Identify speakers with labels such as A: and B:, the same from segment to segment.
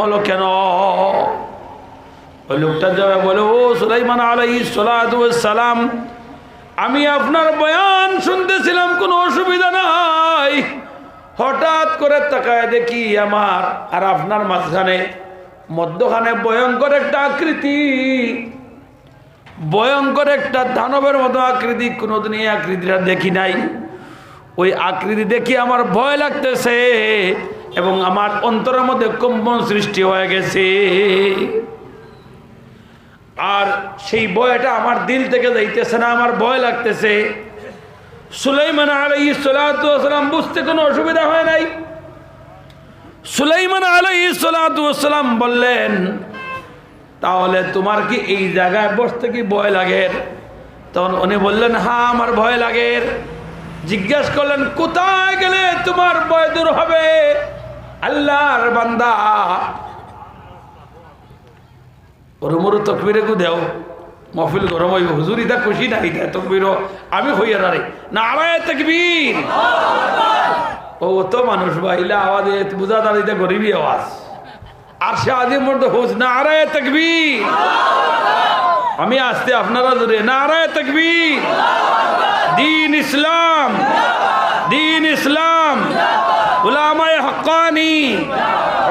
A: হলো কেন? ওই লোকটা যাবে বলে, ও সুলাইমান আলাই সালাম, আমি আপনার বয়ান শুনতেছিলাম, কোনো অসুবিধা নাই। হঠাৎ করে তাকায় দেখি আমার আর আপনার মাঝখানে মধ্যখানে ভয়ঙ্কর একটা আকৃতি। ভয়ঙ্কর একটা দানবের মতো আকৃতি, কোনোদিন এই আকৃতিটা দেখি নাই। ওই আকৃতি দেখি আমার ভয় লাগতেছে। এবং আমার অন্তরের মধ্যে কম্পন সৃষ্টি হয়ে গেছে। আর সেই ভয়টা আমার দিল থেকে যাইতেছে না, আমার ভয় লাগতেছে। সুলাইমান আলাই সালাম বুঝতে কোনো অসুবিধা হয় নাই। সুলাইমান আলাই সালাম বললেন, তাহলে তোমার কি এই জায়গায় বসতে কি ভয় লাগে? তখন উনি বললেন হ্যাঁ আমার ভয় লাগে। জিজ্ঞেস করলেন, কোথায় গেলে তোমার ভয় দূর হবে? আল্লাহর বান্দা। ওরমরু তকবিরে গু দেও। মহফিল গরম হইব। হুজুর ইতা খুশি না ইতা তকবির। আমি হইয়া না রে না আড়াই তকবীর। ও তো মানুষ বাইলা আওয়াজ বুঝা দাঁড় ইতা গরিবই আওয়াজ। আর সে আদি মধ্যে হুজ, না তকবীর। আমি আসতে আপনারা জোরে না আড়াই তকবীর। দিন ইসলাম দিন ইসলাম। উলামায়ে হক্কানি,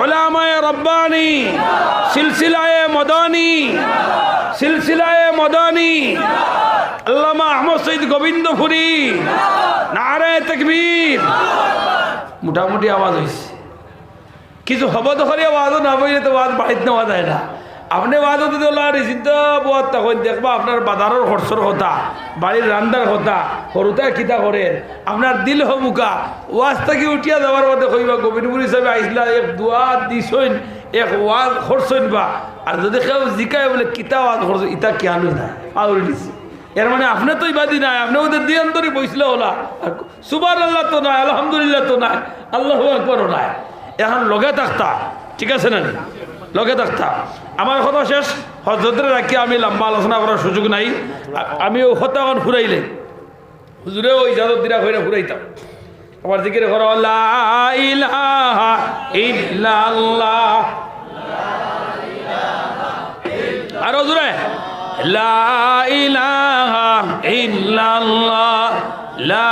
A: উলামায়ে রব্বানি, সিলসিলায়ে মদানি সিলসিলায়ে মদানি। আল্লামা আহমদ সৈয়দ গোবিন্দপুরি নারে তকবীর। মোটামুটি আওয়াজ হয়েছে কিছু হবদ করে আওয়াজও না বইলে তো আওয়াজ বাড়িতে নেওয়া যায় না। আপনি যদি ওলা রিসিদ্ধ বোয়াত তখন দেখবা আপনার বাজারের খরচর কথা বাড়ির রান্দার কথা সরুতা কিতা করেন আপনার দিল হবুকা ওয়াজ থেকে উঠিয়া যাওয়ার মধ্যে কইবা গোবিন্দপুর হিসাবে আইসলা এক দোয়া দিছইন, এক ওয়াজ খরচইন বা আর যদি কেউ জিকায় বলে, কিতা ওয়াজ খরচ ইটা কেয়ানো না পাউরি দিছে। এর মানে আপনি তো ইবাদি নাই আপনি ওদের দিয়ে অন্তরে বসলে ওলা সুবার আল্লাহ তো নাই, আলহামদুলিল্লাহ তো নাই, আল্লাহ একবারও নাই। এখন লগে থাকতা, ঠিক আছে না? লগে থাকতা। আমার কথা শেষ। হজরতের রাখি আমি লম্বা আলোচনা করার সুযোগ নাই। আমি ও হত্যাখন ফুরাইলে। হুজুরে ওই যাদব দিরা হইরা ফুরাইতাম। আমার দিকে করো আর হুজুরে, লা ইলাহা ইল্লাল্লাহ। লা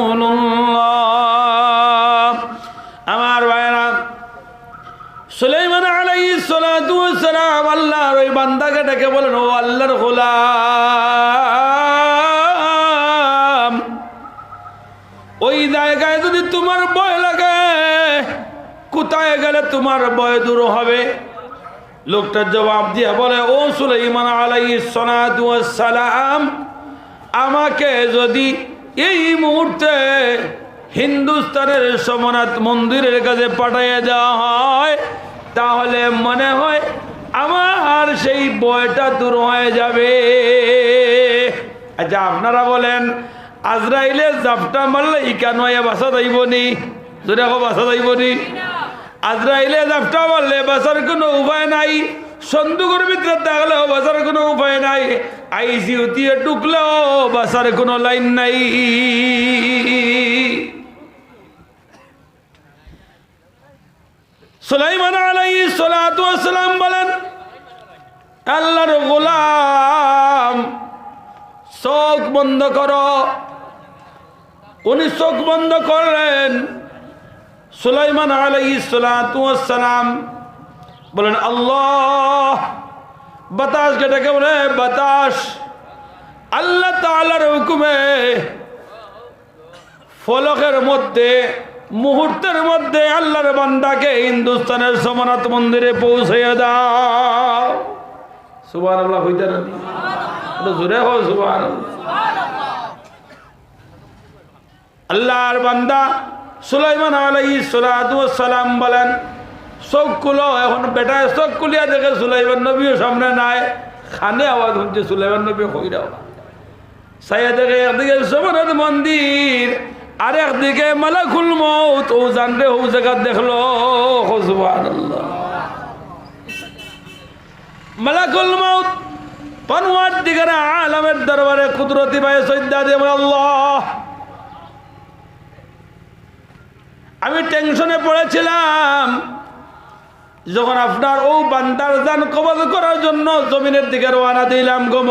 A: বান্দাকে ডেকে বলেন, ও আল্লাহর গোলাম, ওই জায়গায় যদি তোমার ভয় লাগে, কোথায় গেলে তোমার ভয় দূর হবে? লোকটার জবাব দিয়ে বলে, ও সুলাইমান ওয়াস সালাম আমাকে যদি এই মুহূর্তে হিন্দুস্তানের সোমনাথ মন্দিরের কাছে পাঠিয়ে যাওয়া হয়, তাহলে মনে হয় আমার সেই বয়টা দূর হয়ে যাবে। আচ্ছা আপনারা বলেন, আজরাইলে জাপটা মারলে ইকান বাসা যাইবনি? যদি আকৌ বাসা যাইবনি? আজরাইলে জাপটা মারলে বাসার কোনো উপায় নাই। সন্দুকের ভিতরে থাকলেও বাসার কোনো উপায় নাই। আইসিউ দিয়ে ঢুকলেও বাসার কোনো লাইন নাই। সুলাইমান আলাই সালাম বলেন, আল্লাহর গোলাম, চোখ বন্ধ করো। উনি চোখ বন্ধ করলেন। সুলাইমান আলাই সালাম বলেন, আল্লাহ, বাতাস ডেকে বলে বাতাস, আল্লাহ তালার হুকুমে ফলকের মধ্যে মুহূর্তের মধ্যে আল্লাহর বান্দাকে হিন্দুস্তানের সোমনাথ মন্দিরে পৌঁছে দাও। আল্লাহ হইতে আল্লাহর বান্দা সুলাইমান আলাই সালাম বলেন, চোখ খুলো, এখন বেটায় চোখ কুলিয়া দেখে সুলাইমান নবীও সামনে নাই। খানে আওয়াজ হচ্ছে সুলাইমান নবী হইরাও সাইয়া দেখে একদিকে সবরত মন্দির আর একদিকে মালাকুল মৌত ও জানরে ও জায়গা দেখল। মালাকুল মৌত পানুয়ার দিকে আলমের দরবারে কুদরতি ভাই সৈদ্যা দেব আল্লাহ। আমি টেনশনে পড়েছিলাম, যখন আপনার ও বান্দার দান কবল করার জন্য জমিনের দিকে রওনা দিলাম গো